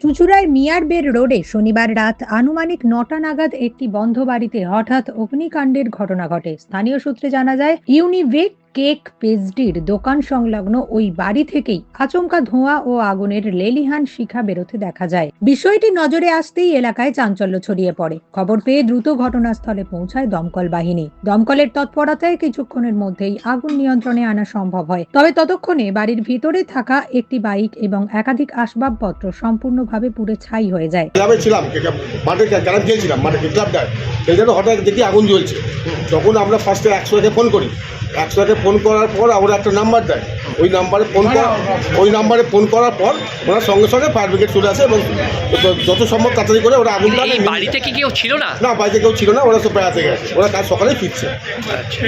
চুঁচুড়ার মিয়ারবের রোডে শনিবার রাত আনুমানিক নটা নাগাদ একটি বন্ধ বাড়িতে হঠাৎ অগ্নিকাণ্ডের ঘটনা ঘটে। স্থানীয় সূত্রে জানা যায়, ইউনিভেক কেক পেজডির দোকান সংলগ্ন ওই বাড়ি থেকেই আচমকা ধোঁয়া ও আগুনের লেলিহান শিখা বেরোতে দেখা যায়। বিষয়টি নজরে আসতেই এলাকায় চাঞ্চল্য ছড়িয়ে পড়ে। খবর পেয়ে দ্রুত ঘটনাস্থলে পৌঁছায় দমকল বাহিনী। দমকলের তৎপরতায় কিছুক্ষণের মধ্যেই আগুন নিয়ন্ত্রণে আনা সম্ভব হয়। তবে ততক্ষণে বাড়ির ভিতরে থাকা একটি বাইক এবং একাধিক আসবাবপত্র সম্পূর্ণভাবে পুড়ে ছাই হয়ে যায়। হঠাৎ দেখি আগুন জ্বলছে। আমরা ফার্স্টে একশোকে ফোন করি একশোকে ফোন করার পর ওরা একটা নাম্বার দেয়। ওই নাম্বারে ফোন করা ওই নাম্বারে ফোন করার পর ওরা সঙ্গে সঙ্গে ফায়ার ব্রিগেড চলে আসে এবং যত সম্ভব তাড়াতাড়ি করে ওরা আগুনটা বাড়িতে কি কেউ ছিল না? না বাড়িতে কেউ ছিল না ওরা সব বেড়াতে গেছে। ওরা কাল সকালেই ফিরছে। আচ্ছা।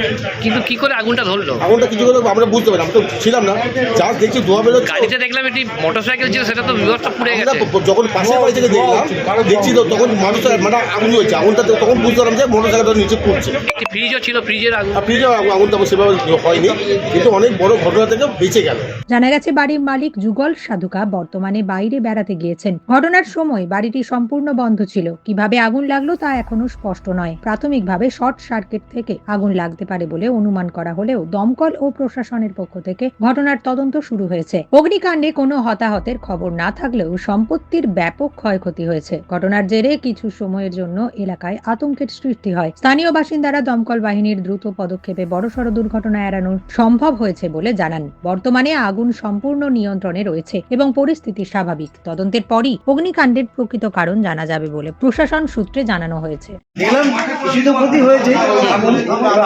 কিন্তু কি করে আগুনটা ধরলো? আগুনটা কিছু করে আমরা বুঝতে পারি আমরা তো ছিলাম না। জাস্ট দেখছি ধোয়া বেরোচ্ছে। গাড়িতে দেখলাম একটি মোটরসাইকেল ছিল সেটা তো বিভৎস পুড়ে গেছে। যখন পাশের বাড়ি থেকে দেখলাম দেখছি তো তখন মানুষ মানে আগুন হয়েছে আগুনটা তখন বুঝতে পারলাম যে মোটর সাইকেলটা নিচে পড়ছে। একটি ফ্রিজও ছিল ফ্রিজের আগুন। আর ফ্রিজে আগুনটা সেভাবে হয়নি, কিন্তু অনেক বড় ঘটনা থেকে বেঁচে গেল। জানা গেছে বাড়ির মালিক যুগল সাধুকা বর্তমানে বাইরে বেড়াতে গিয়েছেন। ঘটনার সময় বাড়িটি সম্পূর্ণ বন্ধ ছিল। কীভাবে আগুন লাগল তা এখনও স্পষ্ট নয়। প্রাথমিকভাবে শর্ট সার্কিট থেকে আগুন লাগতে পারে বলে অনুমান করা হলেও দমকল ও প্রশাসনের পক্ষ থেকে ঘটনার তদন্ত শুরু হয়েছে। অগ্নিকাণ্ডে কোনো হতাহতের খবর না থাকলেও সম্পত্তির ব্যাপক ক্ষয়ক্ষতি হয়েছে। ঘটনার জেরে কিছু সময়ের জন্য এলাকায় আতঙ্কের সৃষ্টি হয়। স্থানীয় বাসিন্দারা দমকল বাহিনীর দ্রুত পদক্ষেপে বড়সড় দুর্ঘটনা এড়ানো সম্ভব হয়েছে বলে জানান। বর্তমানে আগুন সম্পূর্ণ নিয়ন্ত্রণে রয়েছে এবং পরিস্থিতি স্বাভাবিক। তদন্তের পরই অগ্নিকাণ্ডের প্রকৃত কারণ জানা যাবে বলে প্রশাসন সূত্রে জানানো হয়েছে। দেখলাম কিছু তো ক্ষতি হয়েছে।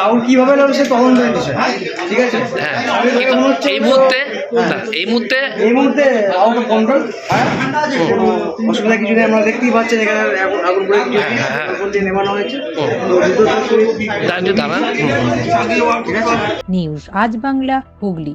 আগুন কীভাবে তদন্তের বিষয় ঠিক আছে? হ্যাঁ। এই মুহূর্তে এই মুহূর্তে এই মুহূর্তে আউট অফ কন্ট্রোল অসুবিধা কিছু নেই আমরা দেখতেই পাচ্ছেন এখানে আগুন পুরো কিছু হ্যাঁ, হ্যাঁ। দিয়ে নেমানো হয়েছে। নিউজ আজ বাংলা হুগলি।